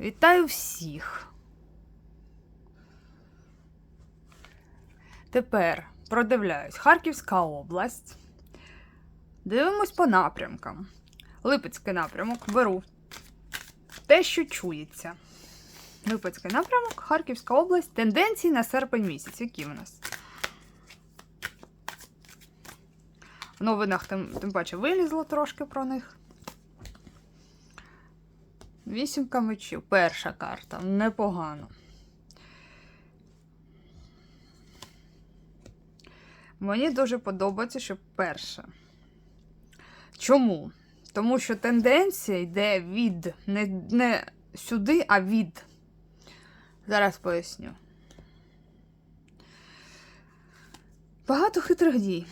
Вітаю всіх. Тепер продивляюсь. Харківська область. Дивимось по напрямкам. Липецький напрямок беру. Те, що чується. Липецький напрямок, Харківська область. Тенденції на серпень місяць. Які в нас? В новинах тим, тим паче вилізло трошки про них. Вісімка мечів. Перша карта. Непогано. Мені дуже подобається, що перша. Чому? Тому що тенденція йде від не, не сюди, а від. Зараз поясню. Багато хитрих дій.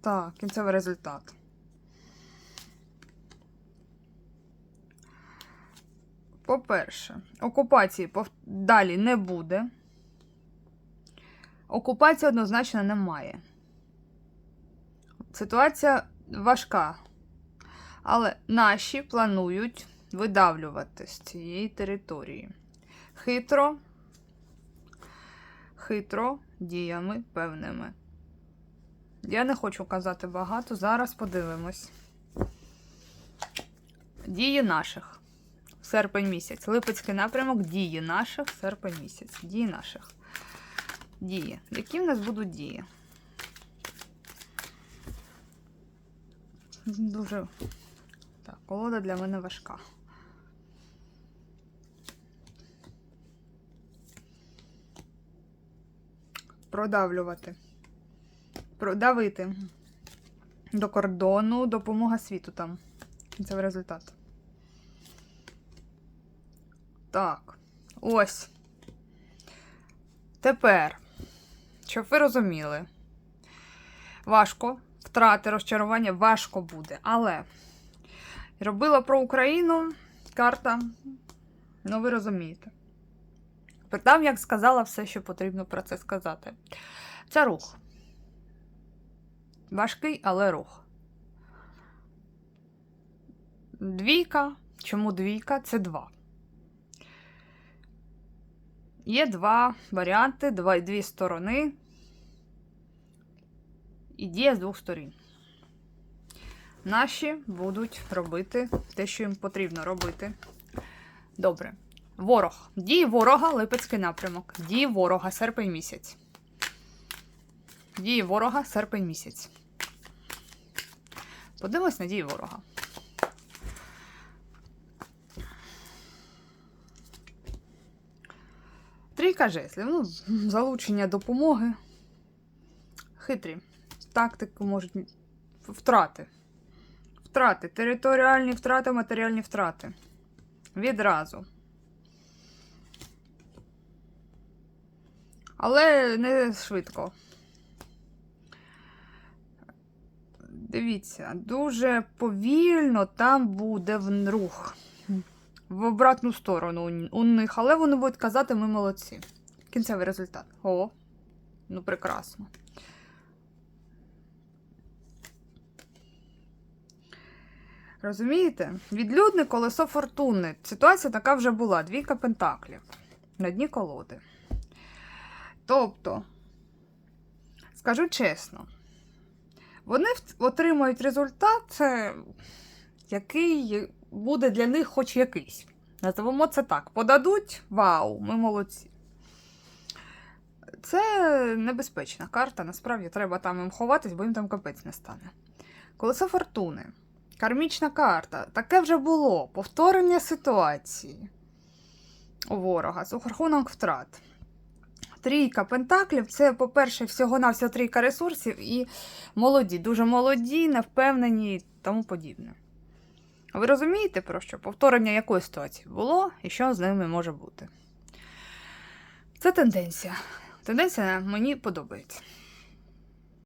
Так, кінцевий результат. По-перше, окупації далі не буде. Окупації однозначно немає. Ситуація важка. Але наші планують видавлювати з цієї території. Хитро, хитро діями певними. Я не хочу казати багато, зараз подивимось. Дії наших. Серпень місяць. Липецький напрямок дії наших, серпень місяць. Дії наших. Дії. Які в нас будуть дії? Дуже. Так, колода для мене важка. Продавлювати. Продавити. До кордону, допомога світу там. Кінцевий результат. Так. Ось. Тепер, щоб ви розуміли, важко, втрати, розчарування важко буде. Але робила про Україну карта, ну ви розумієте. Там, як сказала, все, що потрібно про це сказати. Це рух. Важкий, але рух. Двійка. Чому двійка? Це два. Є два варіанти, два, дві сторони. І дія з двох сторін. Наші будуть робити те, що їм потрібно робити. Добре. Ворог. Дії ворога, Липецький напрямок. Дії ворога, серпень місяць. Дії ворога, серпень місяць. Подивимось на дії ворога. Трійка жезлів. Ну, залучення допомоги. Хитрі. Тактику можуть втрати. Втрати. Територіальні втрати, матеріальні втрати. Відразу. Але не швидко. Дивіться, дуже повільно там буде рух. В обратну сторону у них, але вони будуть казати, ми молодці. Кінцевий результат. О, ну прекрасно. Розумієте? Відлюдне колесо фортуни. Ситуація така вже була. Двійка пентаклів. На дні колоди. Тобто, скажу чесно, вони отримають результат, е, який буде для них хоч якийсь. Називаємо це так. Подадуть вау, ми молодці. Це небезпечна карта, насправді треба там їм ховатись, бо їм там капець не стане. Колесо фортуни. Кармічна карта. Таке вже було. Повторення ситуації у ворога з рахунок втрат. Трійка пентаклів це, по-перше, всього-навсього трійка ресурсів і молоді, дуже молоді, невпевнені і тому подібне. Ви розумієте, про що? Повторення якої ситуації було і що з ними може бути? Це тенденція. Тенденція мені подобається.